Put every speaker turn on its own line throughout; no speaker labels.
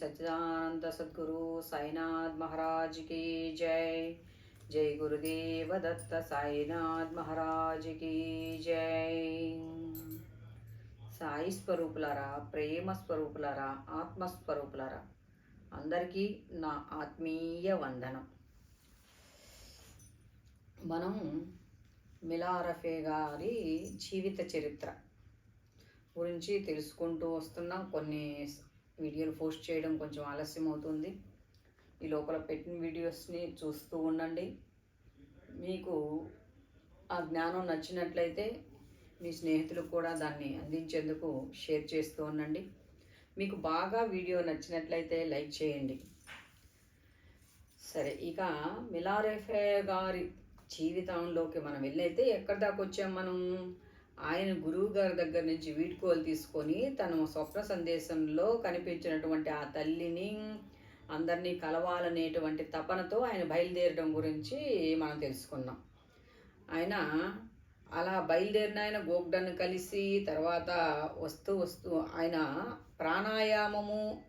సచ్చిదానంద సద్గురు సాయినాథ్ మహారాజ్కి జై. జై గురుదేవ దత్త సాయినాథ్ మహారాజ్కి జై. సాయి స్వరూపులరా ప్రేమ స్వరూపులరా ఆత్మస్వరూపులరా అందరికీ నా ఆత్మీయ వందనం. మనం మిలారఫే గారి జీవిత చరిత్ర గురించి తెలుసుకుంటూ వస్తున్నాం కొన్ని వీడియోలు పోస్ట్ చేయడం కొంచెం ఆలస్యం అవుతుంది. ఈ లోపల పెట్టిన వీడియోస్ని చూస్తూ ఉండండి. మీకు ఆ జ్ఞానం నచ్చినట్లయితే మీ స్నేహితులకు కూడా దాన్ని అందించేందుకు షేర్ చేస్తూ ఉండండి. మీకు బాగా వీడియో నచ్చినట్లయితే లైక్ చేయండి. సరే ఇక మిలారెఫే గారి జీవితంలోకి మనం వెళ్ళైతే ఎక్కడి దాకా వచ్చాం మనం? ఆయన గురువు గారి దగ్గర నుంచి వీడ్కోలు తీసుకొని తన స్వప్న సందేశంలో కనిపించినటువంటి ఆ తల్లిని అందరినీ కలవాలనేటువంటి తపనతో ఆయన బయలుదేరడం గురించి మనం తెలుసుకున్నాం. ఆయన అలా బయలుదేరిన ఆయన గోగ్డను కలిసి తర్వాత వస్తూ వస్తూ ఆయన ప్రాణాయామము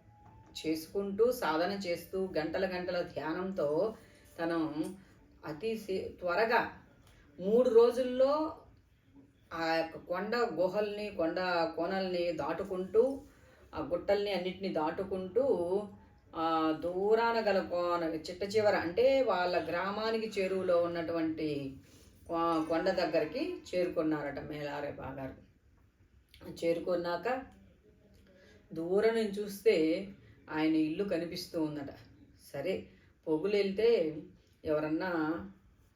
చేసుకుంటూ సాధన చేస్తూ గంటల గంటల ధ్యానంతో తను అతి త్వరగా మూడు రోజుల్లో ఆ యొక్క కొండ గుహల్ని కొండ కోనల్ని దాటుకుంటూ ఆ గుట్టల్ని అన్నిటిని దాటుకుంటూ దూరాన గల కోన చిట్ట చివర అంటే వాళ్ళ గ్రామానికి చేరువలో ఉన్నటువంటి కొండ దగ్గరికి చేరుకున్నారట మేలారే బాగారు. చేరుకున్నాక దూరం నుంచి చూస్తే ఆయన ఇల్లు కనిపిస్తూ ఉందట. సరే పొగులు వెళ్తే ఎవరన్నా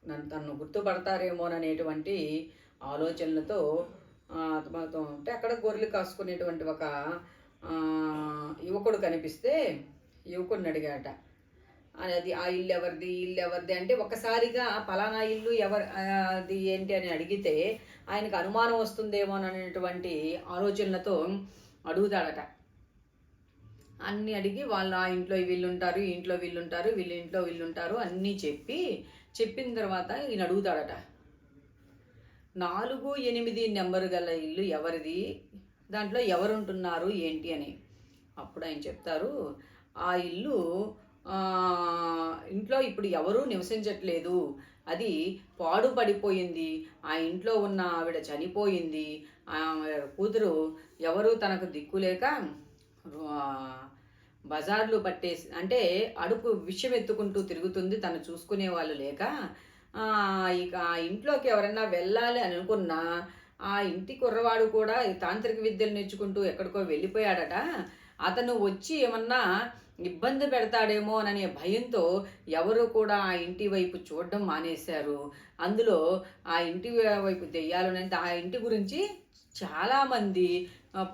నన్ను తను గుర్తుపడతారేమోననేటువంటి ఆలోచనలతో ఆ, ఉంటే అంటే అక్కడ గొర్రెలు కాసుకునేటువంటి ఒక యువకుడు కనిపిస్తే యువకుడిని అడిగాట అది ఆ ఇల్లు ఎవరిది? ఇల్లు ఎవరిది? అంటే ఒక్కసారిగా పలానా ఇల్లు ఎవరిది అది ఏంటి? అని అడిగితే ఆయనకు అనుమానం వస్తుందేమో అనేటువంటి ఆలోచనలతో అడుగుతాడట. అన్నీ అడిగి వాళ్ళు ఆ ఇంట్లో వీళ్ళు ఉంటారు ఇంట్లో వీళ్ళు ఉంటారు వీళ్ళ ఇంట్లో వీళ్ళు ఉంటారు అన్నీ చెప్పి చెప్పిన తర్వాత ఈయన అడుగుతాడట. నాలుగు ఎనిమిది నెంబరు గల ఇల్లు ఎవరిది? దాంట్లో ఎవరు ఉంటున్నారు ఏంటి అని. అప్పుడు ఆయన చెప్తారు ఆ ఇల్లు ఇంట్లో ఇప్పుడు ఎవరూ నివసించట్లేదు. అది పాడుపడిపోయింది. ఆ ఇంట్లో ఉన్న ఆవిడ చనిపోయింది. ఆమె కూతురు ఎవరు తనకు దిక్కులేక బజార్లు పట్టేసి అంటే అడుపు విషయం ఎత్తుకుంటూ తిరుగుతుంది. తను చూసుకునే వాళ్ళు లేక ఇక ఆ ఇంట్లోకి ఎవరైనా వెళ్ళాలి అని అనుకున్నా ఆ ఇంటి కుర్రవాడు కూడా తాంత్రిక విద్యలు నేర్చుకుంటూ ఎక్కడికో వెళ్ళిపోయాడట. అతను వచ్చి ఏమన్నా ఇబ్బంది పెడతాడేమో అనే భయంతో ఎవరు కూడా ఆ ఇంటి వైపు చూడడం మానేశారు. అందులో ఆ ఇంటి వైపు దెయ్యాలనంటే ఆ ఇంటి గురించి చాలామంది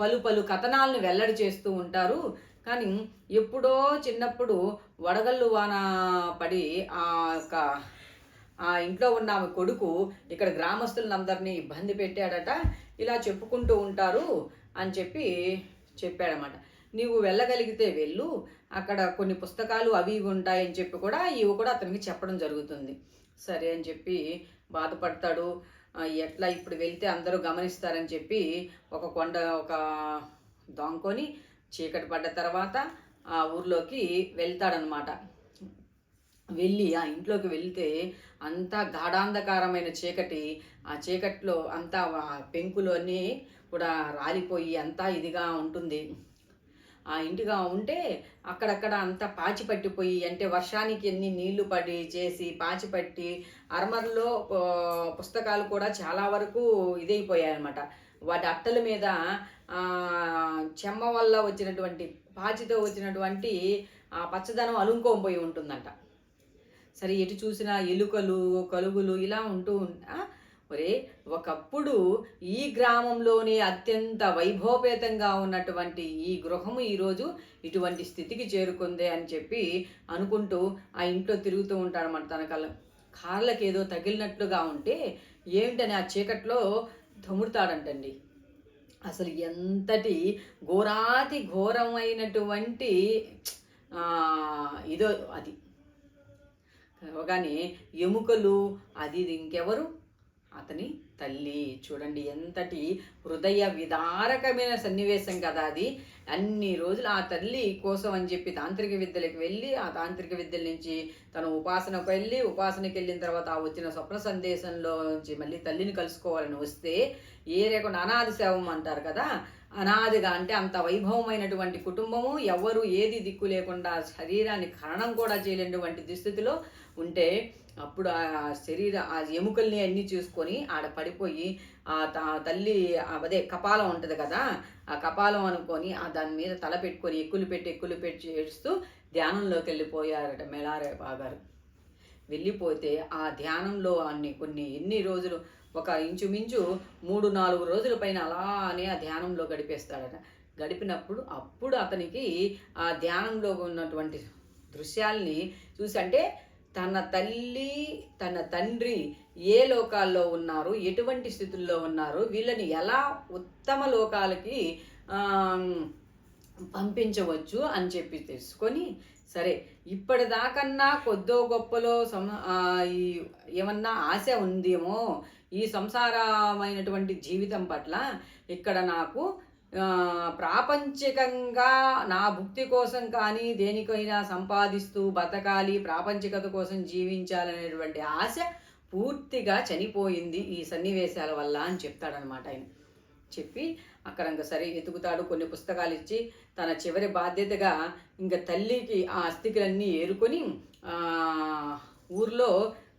పలు పలు కథనాలను వెల్లడి చేస్తూ ఉంటారు. కానీ ఎప్పుడో చిన్నప్పుడు వడగళ్ళు వాన పడి ఆ యొక్క ఆ ఇంట్లో ఉన్న ఆమె కొడుకు ఇక్కడ గ్రామస్తులందరినీ ఇబ్బంది పెట్టాడట. ఇలా చెప్పుకుంటూ ఉంటారు అని చెప్పి చెప్పాడనమాట నీవు వెళ్ళగలిగితే వెళ్ళు. అక్కడ కొన్ని పుస్తకాలు అవి ఇవి ఉంటాయని చెప్పి కూడా ఇవి కూడా అతనికి చెప్పడం జరుగుతుంది. సరే అని చెప్పి బాధపడతాడు. ఎట్లా ఇప్పుడు వెళ్తే అందరూ గమనిస్తారని చెప్పి ఒక కొండ ఒక దాంకొని చీకటి పడ్డ తర్వాత ఆ ఊర్లోకి వెళ్తాడనమాట వెళ్ళి ఆ ఇంట్లోకి వెళ్తే అంతా గాఢాంధకారమైన చీకటి ఆ చీకట్లో అంతా పెంకులోనే కూడా రాలిపోయి అంతా ఇదిగా ఉంటుంది. ఆ ఇంటిగా ఉంటే అక్కడక్కడ అంతా పాచి పట్టిపోయి అంటే వర్షానికి ఎన్ని నీళ్ళు పడి చేసి పాచి పట్టి అర్మర్లో పుస్తకాలు కూడా చాలా వరకు ఇదైపోయాయి అనమాట వాటి అట్టల మీద చెమ్మ వల్ల వచ్చినటువంటి పాచితో వచ్చినటువంటి ఆ పచ్చదనం అలుంకోపోయి ఉంటుందంట. సరే ఎటు చూసినా ఎలుకలు కలుగులు ఇలా ఉంటూ ఉంటా ఒరే ఒకప్పుడు ఈ గ్రామంలోనే అత్యంత వైభవపేతంగా ఉన్నటువంటి ఈ గృహము ఈరోజు ఇటువంటి స్థితికి చేరుకుందే అని చెప్పి అనుకుంటూ ఆ ఇంట్లో తిరుగుతూ ఉంటాడు మన తన కళ్ళ. కాళ్ళకి ఏదో తగిలినట్లుగా ఉంటే ఏమిటని ఆ చీకట్లో తముడుతాడంటండి అసలు ఎంతటి ఘోరాతి ఘోరమైనటువంటి ఇదో అది. కానీ ఎముకలు అది ఇది ఇంకెవరు? అతని తల్లి. చూడండి ఎంతటి హృదయ విదారకమైన సన్నివేశం కదా అది. అన్ని రోజులు ఆ తల్లి కోసం అని చెప్పి తాంత్రిక విద్యలకు వెళ్ళి ఆ తాంత్రిక విద్యల నుంచి తను ఉపాసనకు వెళ్ళి ఉపాసనకి వెళ్ళిన తర్వాత ఆ వచ్చిన స్వప్న సందేశంలో నుంచి మళ్ళీ తల్లిని కలుసుకోవాలని వస్తే ఏ రేకుండా అనాది సేవం అంటారు కదా. అనాదిగా అంటే అంత వైభవమైనటువంటి కుటుంబము ఎవరు ఏది దిక్కు లేకుండా శరీరాన్ని ఖననం కూడా చేయలేనటువంటి దుస్థితిలో ఉంటే అప్పుడు ఆ శరీర ఆ ఎముకల్ని అన్నీ చూసుకొని ఆడ పడిపోయి ఆ త- తల్లి అదే కపాలం ఉంటుంది కదా ఆ కపాలం అనుకొని ఆ దాని మీద తల పెట్టుకొని ఎక్కులు పెట్టి ఎక్కులు పెట్టి ఏడుస్తూ ధ్యానంలోకి వెళ్ళిపోయారట మెలారే బాగారు. వెళ్ళిపోతే ఆ ధ్యానంలో అన్ని కొన్ని ఎన్ని రోజులు ఒక ఇంచుమించు మూడు నాలుగు రోజుల పైన అలానే ఆ ధ్యానంలో గడిపేస్తాడట. గడిపినప్పుడు అప్పుడు అతనికి ఆ ధ్యానంలో ఉన్నటువంటి దృశ్యాల్ని చూసి అంటే తన తల్లి తన తండ్రి ఏ లోకాల్లో ఉన్నారు ఎటువంటి స్థితుల్లో ఉన్నారు వీళ్ళని ఎలా ఉత్తమ లోకాలకి పంపించవచ్చు అని చెప్పి తెలుసుకొని సరే ఇప్పటిదాకన్నా కొద్దో గొప్పలో సం ఈ ఏమన్నా ఆశ ఉందేమో ఈ సంసారమైనటువంటి జీవితం పట్ల ఇక్కడ నాకు ప్రాపంచికంగా నా భుక్తి కోసం కానీ దేనికైనా సంపాదిస్తూ బతకాలి ప్రాపంచికత కోసం జీవించాలనేటువంటి ఆశ పూర్తిగా చనిపోయింది ఈ సన్నివేశాల వల్ల అని చెప్తాడనమాట ఆయన. చెప్పి అక్కడ ఇంకా సరే ఎతుకుతాడు కొన్ని పుస్తకాలు ఇచ్చి తన చివరి బాధ్యతగా ఇంకా తల్లికి ఆ అస్థికులన్నీ ఏరుకొని ఊర్లో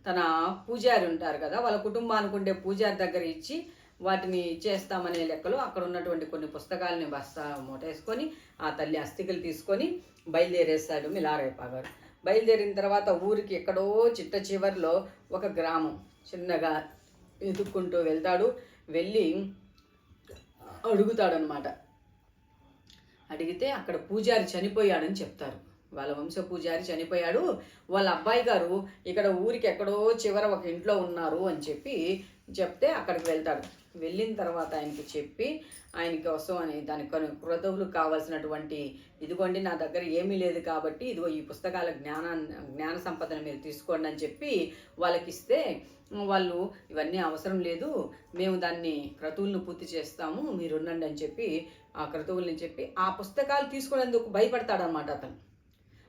తన పూజారి ఉంటారు కదా వాళ్ళ కుటుంబానికి ఉండే పూజారి దగ్గర ఇచ్చి వాటిని చేస్తామనే లెక్కలో అక్కడ ఉన్నటువంటి కొన్ని పుస్తకాలని బస్తా మూటేసుకొని ఆ తల్లి అస్థికలు తీసుకొని బయలుదేరేస్తాడు మిలారేపా గారు. బయలుదేరిన తర్వాత ఊరికి ఎక్కడో చిట్ట చివరిలో ఒక గ్రామం చిన్నగా ఎదుక్కుంటూ వెళ్తాడు. వెళ్ళి అడుగుతాడనమాట అడిగితే అక్కడ పూజారి చనిపోయాడని చెప్తారు. వాళ్ళ వంశ పూజారి చనిపోయాడు. వాళ్ళ అబ్బాయి గారు ఇక్కడ ఊరికి ఎక్కడో చివర ఒక ఇంట్లో ఉన్నారు అని చెప్పి చెప్తే అక్కడికి వెళ్తాడు. వెళ్ళిన తర్వాత ఆయనకి చెప్పి ఆయన కోసం అని దానికి కొన్ని క్రతువులు కావాల్సినటువంటి ఇదిగోండి నా దగ్గర ఏమీ లేదు కాబట్టి ఇదిగో ఈ పుస్తకాల జ్ఞానాన్ని జ్ఞాన సంపదను మీరు తీసుకోండి అని చెప్పి వాళ్ళకి ఇస్తే వాళ్ళు ఇవన్నీ అవసరం లేదు మేము దాన్ని క్రతువులను పూర్తి చేస్తాము మీరు ఉండండి అని చెప్పి ఆ క్రతువులని చెప్పి ఆ పుస్తకాలు తీసుకునేందుకు భయపడతాడనమాట అతను.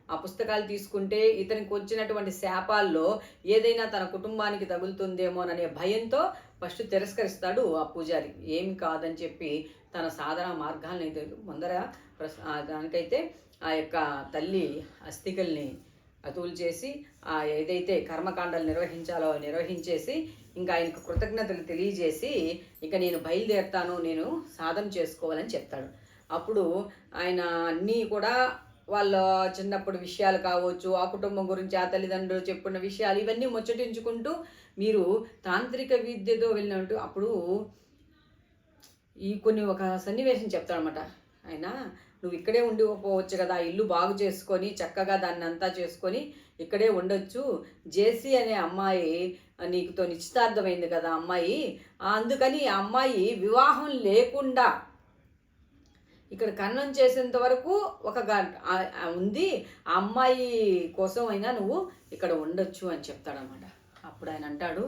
ఆ పుస్తకాలు తీసుకుంటే ఇతనికి వచ్చినటువంటి శాపాల్లో ఏదైనా తన కుటుంబానికి తగులుతుందేమోననే భయంతో ఫస్ట్ తిరస్కరిస్తాడు ఆ పూజారి. ఏమి కాదని చెప్పి తన సాధన మార్గాల్ని ముందర దానికైతే ఆ యొక్క తల్లి అస్థికల్ని అతువులు చేసి ఆ ఏదైతే కర్మకాండాలు నిర్వహించాలో నిర్వహించేసి ఇంకా ఆయనకు కృతజ్ఞతలు తెలియజేసి ఇంకా నేను బయలుదేరుతాను నేను సాధన చేసుకోవాలని చెప్తాడు. అప్పుడు ఆయన అన్నీ కూడా వాళ్ళ చిన్నప్పుడు విషయాలు కావచ్చు ఆ కుటుంబం గురించి ఆ తల్లిదండ్రులు చెప్పిన విషయాలు ఇవన్నీ ముచ్చటించుకుంటూ మీరు తాంత్రిక విద్యతో వెళ్ళినట్టు అప్పుడు ఈ కొన్ని ఒక సన్నివేశం చెప్తాడనమాట ఆయన నువ్వు ఇక్కడే ఉండిపోవచ్చు కదా ఇల్లు బాగు చేసుకొని చక్కగా దాన్ని అంతా చేసుకొని ఇక్కడే ఉండొచ్చు. జేసీ అనే అమ్మాయి నీకుతో నిశ్చితార్థమైంది కదా అమ్మాయి. అందుకని ఆ అమ్మాయి వివాహం లేకుండా ఇక్కడ కన్నం చేసేంత వరకు ఒక ఉంది. ఆ అమ్మాయి కోసం అయినా నువ్వు ఇక్కడ ఉండొచ్చు అని చెప్తాడనమాట అప్పుడు ఆయన అంటాడు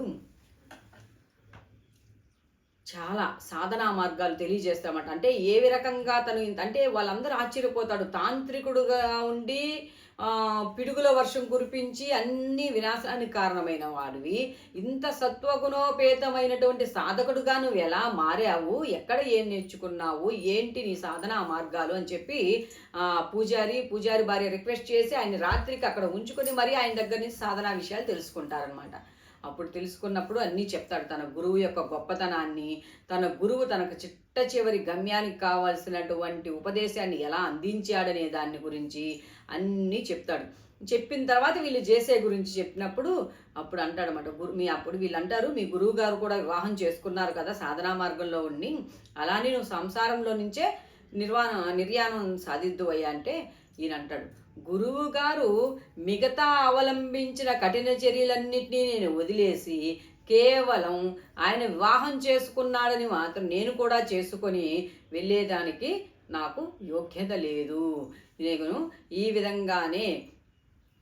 చాలా సాధనా మార్గాలు తెలియజేస్తామట. అంటే ఏ రకంగా తను ఇంత అంటే వాళ్ళందరూ ఆశ్చర్యపోతాడు. తాంత్రికుడుగా ఉండి పిడుగుల వర్షం కురిపించి అన్ని వినాశానికి కారణమైన వాడివి. ఇంత సత్వగుణోపేతమైనటువంటి సాధకుడుగా నువ్వు ఎలా మారావు? ఎక్కడ ఏం నేర్చుకున్నావు? ఏంటి నీ సాధనా మార్గాలు అని చెప్పి పూజారి పూజారి భార్య రిక్వెస్ట్ చేసి ఆయన రాత్రికి అక్కడ ఉంచుకొని మరి ఆయన దగ్గర నుంచి సాధనా విషయాలు తెలుసుకుంటారనమాట అప్పుడు తెలుసుకున్నప్పుడు అన్నీ చెప్తాడు. తన గురువు యొక్క గొప్పతనాన్ని తన గురువు తనకు చిట్ట చివరి గమ్యానికి కావాల్సినటువంటి ఉపదేశాన్ని ఎలా అందించాడనే దాని గురించి అన్నీ చెప్తాడు. చెప్పిన తర్వాత వీళ్ళు చేసే గురించి చెప్పినప్పుడు అప్పుడు అంటాడనమాట గురు మీ అప్పుడు వీళ్ళు అంటారు మీ గురువు గారు కూడా వివాహం చేసుకున్నారు కదా సాధనా మార్గంలో ఉండి అలానే నువ్వు సంసారంలో నుంచే నిర్వాణ నిర్యాణం సాధిద్దు అయ్యా అంటే ఈయన అంటాడు గురువు గారు మిగతా అవలంబించిన కఠిన చర్యలన్నింటినీ నేను వదిలేసి కేవలం ఆయన వివాహం చేసుకున్నాడని మాత్రం నేను కూడా చేసుకొని వెళ్ళేదానికి నాకు యోగ్యత లేదు. నేను ఈ విధంగానే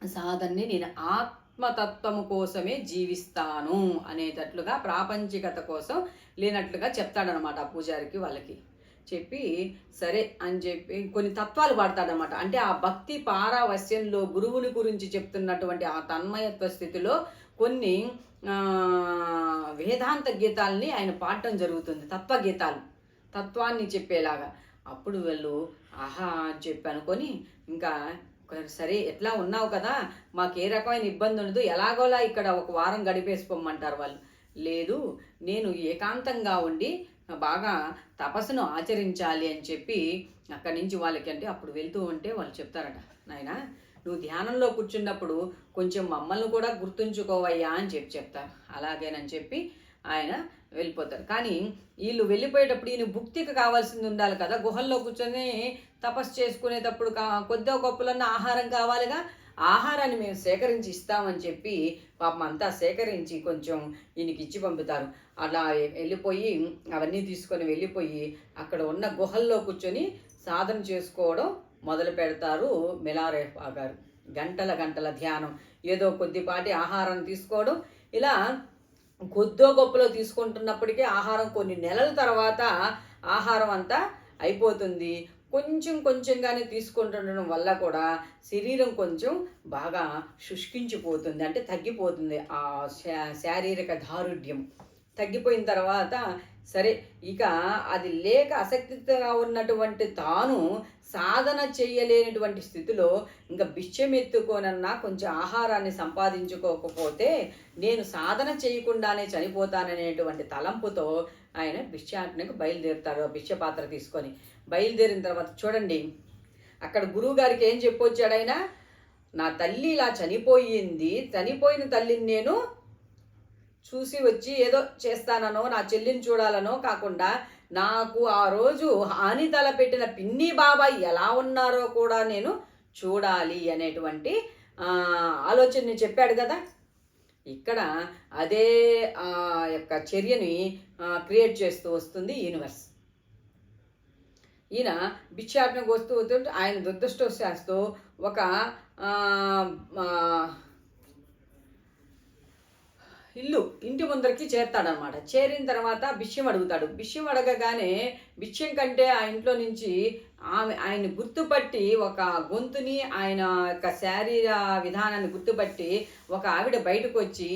సాధనని నేను ఆత్మతత్వము కోసమే జీవిస్తాను అనేటట్లుగా ప్రాపంచికత కోసం లేనట్లుగా చెప్తాడనమాట పూజారికి వాళ్ళకి. చెప్పి సరే అని చెప్పి కొన్ని తత్వాలు పాడతాడనమాట అంటే ఆ భక్తి పారావస్యంలో గురువుని గురించి చెప్తున్నటువంటి ఆ తన్మయత్వ స్థితిలో కొన్ని వేదాంత గీతాలని ఆయన పాడటం జరుగుతుంది తత్వ గీతాలు తత్వాన్ని చెప్పేలాగా. అప్పుడు వీళ్ళు ఆహా అని చెప్పి అనుకొని ఇంకా సరే ఎట్లా ఉన్నావు కదా మాకు ఏ రకమైన ఇబ్బంది ఉండదు ఎలాగోలా ఇక్కడ ఒక వారం గడిపేసుకోమంటారు వాళ్ళు. లేదు నేను ఏకాంతంగా ఉండి బాగా తపస్సును ఆచరించాలి అని చెప్పి అక్కడి నుంచి వాళ్ళకి అంటే అప్పుడు వెళ్తూ ఉంటే వాళ్ళు చెప్తారట నాయనా నువ్వు ధ్యానంలో కూర్చున్నప్పుడు కొంచెం మమ్మల్ని కూడా గుర్తుంచుకోవయ్యా అని చెప్పి చెప్తారు. అలాగేనని చెప్పి ఆయన వెళ్ళిపోతారు. కానీ వీళ్ళు వెళ్ళిపోయేటప్పుడు ఈయన భుక్తికి కావాల్సింది ఉండాలి కదా. గుహల్లో కూర్చొని తపస్సు చేసుకునేటప్పుడు కా కొద్దిగా గొప్పలన్న ఆహారం కావాలిగా ఆహారాన్ని మేము సేకరించి ఇస్తామని చెప్పి పాపం అంతా సేకరించి కొంచెం ఈయనకి ఇచ్చి పంపుతారు. అలా వెళ్ళిపోయి అవన్నీ తీసుకొని వెళ్ళిపోయి అక్కడ ఉన్న గుహల్లో కూర్చొని సాధన చేసుకోవడం మొదలు పెడతారు మిలారేఫా గారు. గంటల గంటల ధ్యానం. ఏదో కొద్దిపాటి ఆహారం తీసుకోవడం. ఇలా కొద్దో గొప్పలో తీసుకుంటున్నప్పటికీ ఆహారం కొన్ని నెలల తర్వాత ఆహారం అంతా అయిపోతుంది. కొంచెం కొంచెంగానే తీసుకుంటుండడం వల్ల కూడా శరీరం కొంచెం బాగా శుష్కించిపోతుంది అంటే తగ్గిపోతుంది ఆ శా- శారీరక దారుఢ్యం. తగ్గిపోయిన తర్వాత సరే ఇక అది లేక ఆసక్తిగా ఉన్నటువంటి తాను సాధన చేయలేనటువంటి స్థితిలో ఇంకా బిచ్చమెత్తుకోనన్నా కొంచెం ఆహారాన్ని సంపాదించుకోకపోతే నేను సాధన చేయకుండానే చనిపోతాననేటువంటి తలంపుతో ఆయన భిక్షాటనకు బయలుదేరుతారు ఆ పాత్ర తీసుకొని. బయలుదేరిన తర్వాత చూడండి అక్కడ గురువు గారికి ఏం చెప్పొచ్చాడు ఆయన నా తల్లి ఇలా చనిపోయింది చనిపోయిన తల్లిని నేను చూసి వచ్చి ఏదో చేస్తాననో నా చెల్లిని చూడాలనో కాకుండా నాకు ఆ రోజు హాని తలపెట్టిన పిన్ని బాబాయ్ ఎలా ఉన్నారో కూడా నేను చూడాలి అనేటువంటి ఆలోచనని చెప్పాడు కదా. ఇక్కడ అదే ఆ యొక్క చర్యని క్రియేట్ చేస్తూ వస్తుంది యూనివర్స్. ఈయన భిక్షాటనకు వస్తూ వస్తుంటే ఆయన దురదృష్టవశాస్తూ ఒక ఇల్లు ఇంటి ముందరికి చేరుతాడనమాట చేరిన తర్వాత బిష్యం అడుగుతాడు. బిష్యం అడగగానే భిష్యం కంటే ఆ ఇంట్లో నుంచి ఆమె ఆయన గుర్తుపట్టి ఒక గొంతుని ఆయన యొక్క శారీర విధానాన్ని గుర్తుపట్టి ఒక ఆవిడ బయటకు వచ్చి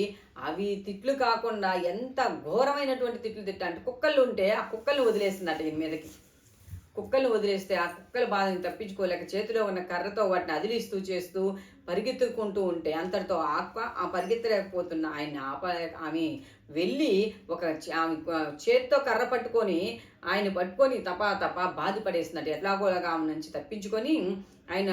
అవి తిట్లు కాకుండా ఎంత ఘోరమైనటువంటి తిట్లు తిట్ట అంటే కుక్కలు ఉంటే ఆ కుక్కల్ని వదిలేసిందట ఈయన మీదకి. కుక్కలు వదిలేస్తే ఆ కుక్కల బాధని తప్పించుకోలేక చేతిలో ఉన్న కర్రతో వాటిని అదిలిస్తూ చేస్తూ పరిగెత్తుకుంటూ ఉంటే అంతటితో ఆప ఆ పరిగెత్తలేకపోతున్న ఆయన ఆప ఆమె వెళ్ళి ఒక చ- ఆమె చేత్తో కర్ర పట్టుకొని ఆయన పట్టుకొని తపా తపా బాధపడేసినట్టు ఎట్లాగోలాగా ఆమె నుంచి తప్పించుకొని ఆయన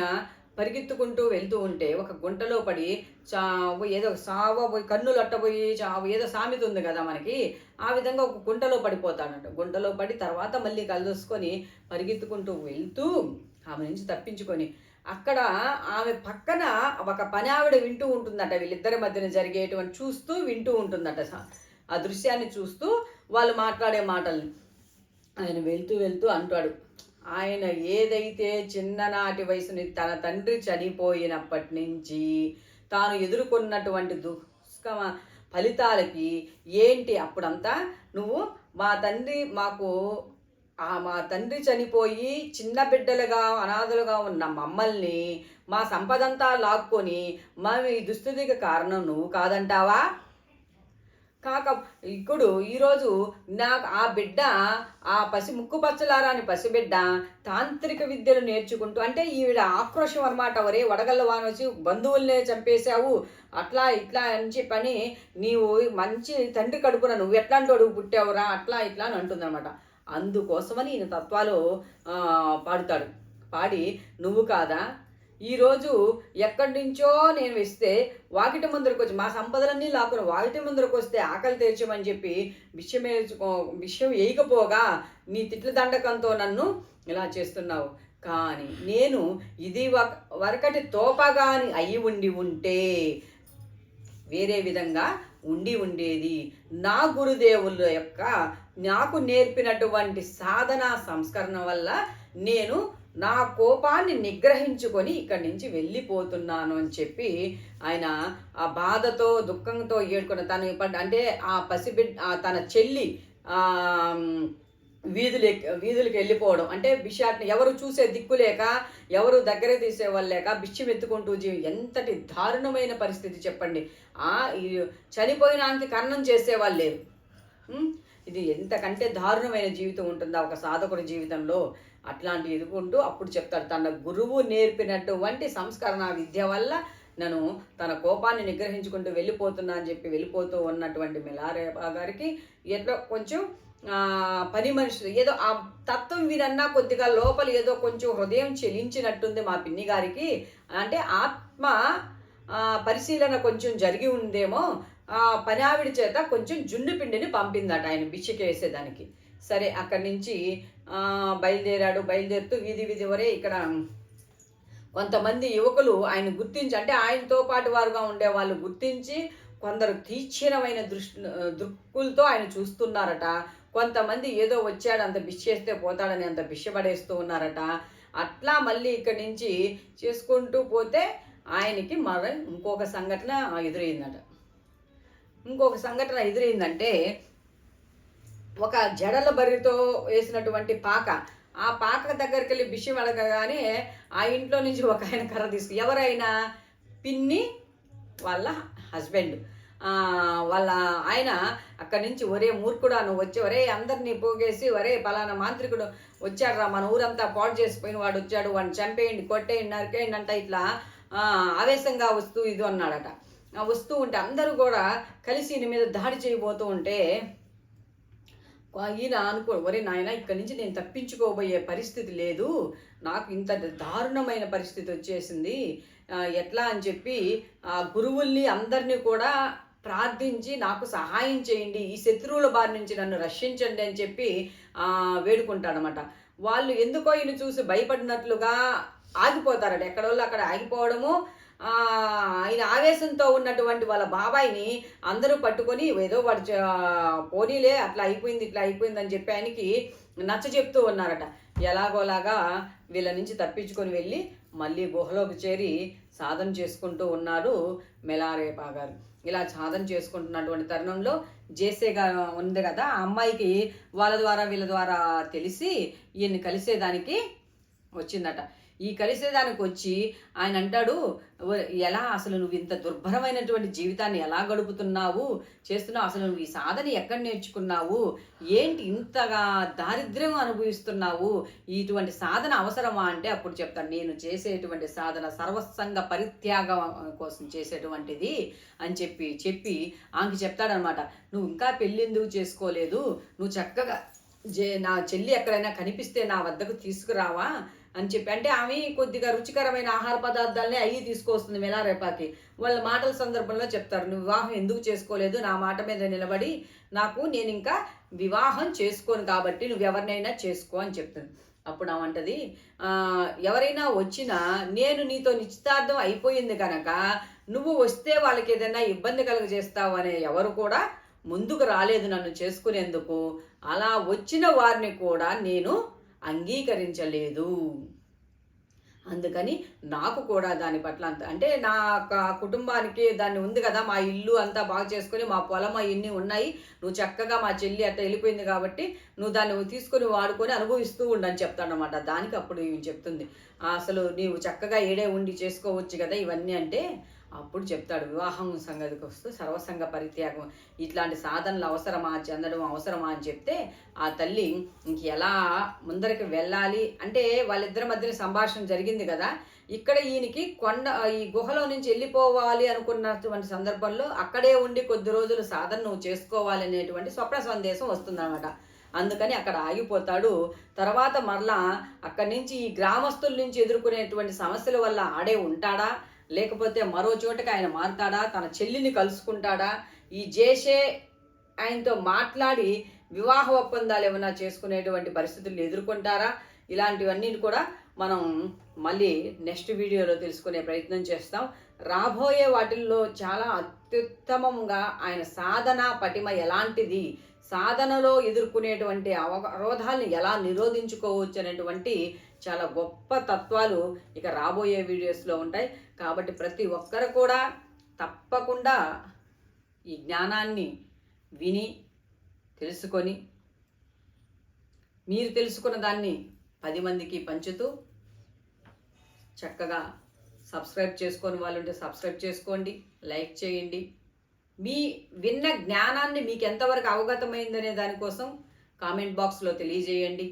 పరిగెత్తుకుంటూ వెళ్తూ ఉంటే ఒక గుంటలో పడి చావు ఏదో సావ పోయి కన్నులు అట్టబోయి చావు ఏదో సామెత ఉంది కదా మనకి ఆ విధంగా ఒక గుంటలో పడిపోతాడంట. గుంటలో పడి తర్వాత మళ్ళీ కలదోసుకొని పరిగెత్తుకుంటూ వెళ్తూ ఆమె నుంచి తప్పించుకొని అక్కడ ఆమె పక్కన ఒక పని ఆవిడ వింటూ ఉంటుందట. వీళ్ళిద్దరి మధ్యన జరిగేటువంటి చూస్తూ వింటూ ఉంటుందట. ఆ దృశ్యాన్ని చూస్తూ వాళ్ళు మాట్లాడే మాటల్ని. ఆయన వెళ్తూ వెళ్తూ అంటాడు. ఆయన ఏదైతే చిన్ననాటి వయసుని తన తండ్రి చనిపోయినప్పటి నుంచి తాను ఎదుర్కొన్నటువంటి దుష్కమ ఫలితాలకి ఏంటి అప్పుడంతా? నువ్వు మా తండ్రి మాకు ఆ మా తండ్రి చనిపోయి చిన్న బిడ్డలుగా అనాథలుగా ఉన్న మమ్మల్ని మా సంపదంతా లాక్కొని మా ఈ దుస్థితికి కారణం నువ్వు కాదంటావా? కాక ఇప్పుడు ఈరోజు నాకు ఆ బిడ్డ ఆ పసి ముక్కు పచ్చలారాని పసిబిడ్డ తాంత్రిక విద్యలు నేర్చుకుంటూ అంటే ఈవిడ ఆక్రోషం అనమాట ఒరే వడగల్ల వాన వచ్చి బంధువుల్నే చంపేశావు అట్లా ఇట్లా అని చెప్పని నీవు మంచి తండ్రి కడుపున నువ్వు ఎట్లాంటి అడుగు పుట్టావురా అట్లా ఇట్లా అని అంటుందన్నమాట. అందుకోసమని ఈయన తత్వాలు పాడుతాడు. పాడి నువ్వు కాదా ఈరోజు ఎక్కడి నుంచో నేను ఇస్తే వాకిటి ముందరకు వచ్చి మా సంపదలన్నీ లాక్కుని వాకిట ముందరకు వస్తే ఆకలి తీర్చమని చెప్పి విషయం విషయం వేయకపోగా నీ తిట్ల దండకంతో నన్ను ఇలా చేస్తున్నావు. కానీ నేను ఇది ఒక- వరకటి తోపగాని అయి ఉండి ఉంటే వేరే విధంగా ఉండి ఉండేది. నా గురుదేవుల యొక్క నాకు నేర్పినటువంటి సాధన సంస్కరణ వల్ల నేను నా కోపాన్ని నిగ్రహించుకొని ఇక్కడి నుంచి వెళ్ళిపోతున్నాను అని చెప్పి ఆయన ఆ బాధతో దుఃఖంతో ఏడుకున్న తను ఇప్పటి- అంటే ఆ పసిబిడ్ తన చెల్లి వీధులు వీధులకు వెళ్ళిపోవడం. అంటే బిషాట్ని ఎవరు చూసే దిక్కు లేక ఎవరు దగ్గర తీసేవాళ్ళు లేక బిచ్చం ఎత్తుకుంటూ జీవి ఎంతటి దారుణమైన పరిస్థితి చెప్పండి. ఆ చనిపోయినానికి కర్ణం చేసేవాళ్ళు లేరు. ఇది ఎంతకంటే దారుణమైన జీవితం ఉంటుందా ఒక సాధకుడి జీవితంలో? అట్లాంటి ఎదుగుంటూ అప్పుడు చెప్తాడు. తన గురువు నేర్పినటువంటి సంస్కరణ విద్య వల్ల నన్ను తన కోపాన్ని నిగ్రహించుకుంటూ వెళ్ళిపోతున్నా అని చెప్పి వెళ్ళిపోతూ ఉన్నటువంటి మెలారేపా గారికి ఎట్లా కొంచెం పని మనుషులు ఏదో ఆ తత్వం వీరన్నా కొద్దిగా లోపల ఏదో కొంచెం హృదయం చెలించినట్టుంది మా పిన్ని గారికి. అంటే ఆత్మ పరిశీలన కొంచెం జరిగి ఉందేమో పని ఆవిడ చేత కొంచెం జున్ను పిండిని పంపిందట ఆయన బిచ్చికి వేసేదానికి సరే అక్కడి నుంచి బయలుదేరాడు. బయలుదేరుతూ వీధి వీధి వరే ఇక్కడ కొంతమంది యువకులు ఆయన గుర్తించి అంటే ఆయనతో పాటు వారుగా ఉండే వాళ్ళు గుర్తించి కొందరు తీక్షణమైన దృష్టి దృక్కులతో ఆయన చూస్తున్నారట. కొంతమంది ఏదో వచ్చాడు అంత బిచ్చేస్తే పోతాడని అంత బిచ్చబడేస్తూ ఉన్నారట. అట్లా మళ్ళీ ఇక్కడి నుంచి చేసుకుంటూ పోతే ఆయనకి మర ఇంకొక సంఘటన ఎదురైందట. ఇంకొక సంఘటన ఎదురైందంటే ఒక జడల బర్రితో వేసినటువంటి పాక. ఆ పాక దగ్గరికి వెళ్ళి బిషం అడగగానే ఆ ఇంట్లో నుంచి ఒక ఆయన కర్ర తీసుకు ఎవరైనా పిన్ని వాళ్ళ హస్బెండ్. వాళ్ళ ఆయన అక్కడి నుంచి ఒరే మూర్ఖుడా నువ్వు వచ్చి ఒరే అందరినీ పోగేసి ఒరే పలానా మాంత్రికుడు వచ్చాడురా మన ఊరంతా పాడు చేసిపోయిన వాడు వచ్చాడు వాడిని చంపేయండి కొట్టేయండి నరికేయండి అంట ఇట్లా ఆవేశంగా వస్తూ ఇది అన్నాడట. వస్తూ ఉంటే అందరూ కూడా కలిసి ఈయన మీద దాడి చేయబోతూ ఉంటే ఈయన అనుకో ఒరే నాయన ఇక్కడి నుంచి నేను తప్పించుకోబోయే పరిస్థితి లేదు. నాకు ఇంత దారుణమైన పరిస్థితి వచ్చేసింది. ఎట్లా అని చెప్పి ఆ గురువుల్ని అందరినీ కూడా ప్రార్థించి నాకు సహాయం చేయండి. ఈ శత్రువుల బారి నుంచి నన్ను రక్షించండి అని చెప్పి వేడుకుంటాడనమాట వాళ్ళు ఎందుకో ఈయన చూసి భయపడినట్లుగా ఆగిపోతారట. ఎక్కడోళ్ళు అక్కడ ఆగిపోవడము ఆయన ఆవేశంతో ఉన్నటువంటి వాళ్ళ బాబాయిని అందరూ పట్టుకొని ఏదో వాడు పోనీలే అట్లా అయిపోయింది ఇట్లా అయిపోయింది అని చెప్పి ఆయనకి నచ్చ చెప్తూ ఉన్నారట. ఎలాగోలాగా వీళ్ళ నుంచి తప్పించుకొని వెళ్ళి మళ్ళీ గుహలోకి చేరి సాధన చేసుకుంటూ ఉన్నారు మెలారేపా గారు. ఇలా సాధన చేసుకుంటున్నటువంటి తరుణంలో జేసేగా ఉంది కదా ఆ అమ్మాయికి వాళ్ళ ద్వారా వీళ్ళ ద్వారా తెలిసి ఈయన్ని కలిసేదానికి వచ్చిందట. ఈ కలిసేదానికి వచ్చి ఆయన అంటాడు ఎలా అసలు నువ్వు ఇంత దుర్భరమైనటువంటి జీవితాన్ని ఎలా గడుపుతున్నావు? చేస్తున్నావు? అసలు నువ్వు ఈ సాధన ఎక్కడ నేర్చుకున్నావు? ఏంటి ఇంతగా దారిద్ర్యం అనుభవిస్తున్నావు? ఇటువంటి సాధన అవసరమా? అంటే అప్పుడు చెప్తాను నేను చేసేటువంటి సాధన సర్వసంగ పరిత్యాగం కోసం చేసేటువంటిది అని చెప్పి చెప్పి ఆమెకి చెప్తాడనమాట. నువ్వు ఇంకా పెళ్ళెందుకు చేసుకోలేదు? నువ్వు చక్కగా జే నా చెల్లి ఎక్కడైనా కనిపిస్తే నా వద్దకు తీసుకురావా అని చెప్పి అంటే ఆమె కొద్దిగా రుచికరమైన ఆహార పదార్థాలనే అయ్యి తీసుకొస్తుంది మెలారేపాకి వాళ్ళ మాటల సందర్భంలో చెప్తారు నువ్వు వివాహం ఎందుకు చేసుకోలేదు? నా మాట మీద నిలబడి నాకు నేను ఇంకా వివాహం చేసుకోను కాబట్టి నువ్వు ఎవరినైనా చేసుకో అని చెప్తుంది అప్పుడు ఆమంటది ఎవరైనా వచ్చినా నేను నీతో నిశ్చితార్థం అయిపోయింది కనుక నువ్వు వస్తే వాళ్ళకి ఏదైనా ఇబ్బంది కలుగజేస్తావు అనే ఎవరు కూడా ముందుకు రాలేదు నన్ను చేసుకునేందుకు. అలా వచ్చిన వారిని కూడా నేను అంగీకరించలేదు. అందుకని నాకు కూడా దాని పట్ల అంత అంటే నా కుటుంబానికి దాన్ని ఉంది కదా మా ఇల్లు అంతా బాగా చేసుకొని మా పొలం ఇన్ని ఉన్నాయి నువ్వు చక్కగా మా చెల్లి అట్ట వెళ్ళిపోయింది కాబట్టి నువ్వు దాన్ని తీసుకొని వాడుకొని అనుభవిస్తూ ఉండని చెప్తానమాట. దానికి అప్పుడు ఈమె చెప్తుంది. అసలు నీవు చక్కగా ఏడే ఉండి చేసుకోవచ్చు కదా ఇవన్నీ అంటే అప్పుడు చెప్తాడు వివాహం సంగతికి వస్తూ సర్వసంగ పరిత్యాగం. ఇట్లాంటి సాధనలు అవసరమా చెందడం అవసరమా అని చెప్తే ఆ తల్లి ఇంక ఎలా ముందరికి వెళ్ళాలి? అంటే వాళ్ళిద్దరి మధ్యన సంభాషణ జరిగింది కదా. ఇక్కడ ఈయనకి కొండ ఈ గుహలో నుంచి వెళ్ళిపోవాలి అనుకున్నటువంటి సందర్భంలో అక్కడే ఉండి కొద్ది రోజులు సాధన నువ్వు చేసుకోవాలి అనేటువంటి స్వప్న సందేశం వస్తుందన్నమాట. అందుకని అక్కడ ఆగిపోతాడు. తర్వాత మరలా అక్కడి నుంచి ఈ గ్రామస్తుల నుంచి ఎదుర్కొనేటువంటి సమస్యల వల్ల ఆడే ఉంటాడా? లేకపోతే మరో చోటకి ఆయన మారుతాడా? తన చెల్లిని కలుసుకుంటాడా? ఈ జేషే ఆయనతో మాట్లాడి వివాహ ఒప్పందాలు ఏమైనా చేసుకునేటువంటి పరిస్థితులు ఎదుర్కొంటారా? ఇలాంటివన్నీ కూడా మనం మళ్ళీ నెక్స్ట్ వీడియోలో తెలుసుకునే ప్రయత్నం చేస్తాం. రాబోయే వాటిల్లో చాలా అత్యుత్తమంగా ఆయన సాధన పటిమ ఎలాంటిది? సాధనలో ఎదుర్కొనేటువంటి అవరోధాలను ఎలా నిరోధించుకోవచ్చు అనేటువంటి చాలా గొప్ప తత్వాలు ఇక రాబోయే వీడియోస్లో ఉంటాయి. కాబట్టి ప్రతి ఒక్కరు కూడా తప్పకుండా ఈ జ్ఞానాన్ని విని తెలుసుకొని మీరు తెలుసుకున్న దాన్ని పది మందికి పంచుతూ చక్కగా సబ్స్క్రైబ్ చేసుకొని వాళ్ళు ఉంటే సబ్స్క్రైబ్ చేసుకోండి లైక్ చేయండి. మీ విన్న జ్ఞానాన్ని మీకు ఎంతవరకు అవగతమైందనే దానికోసం కామెంట్ బాక్స్లో తెలియజేయండి.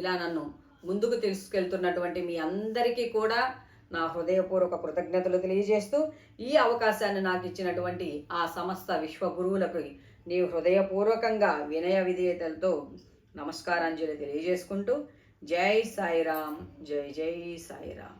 ఇలా నన్ను ముందుకు తీసుకెళ్తున్నటువంటి మీ అందరికీ కూడా నా హృదయపూర్వక కృతజ్ఞతలు తెలియజేస్తూ ఈ అవకాశాన్ని నాకు ఇచ్చినటువంటి ఆ సమస్త విశ్వ గురువులకు నీ హృదయపూర్వకంగా వినయ విధేయతలతో నమస్కారాంజలి తెలియజేసుకుంటూ జై సాయిరామ్ జై జై సాయిరామ్.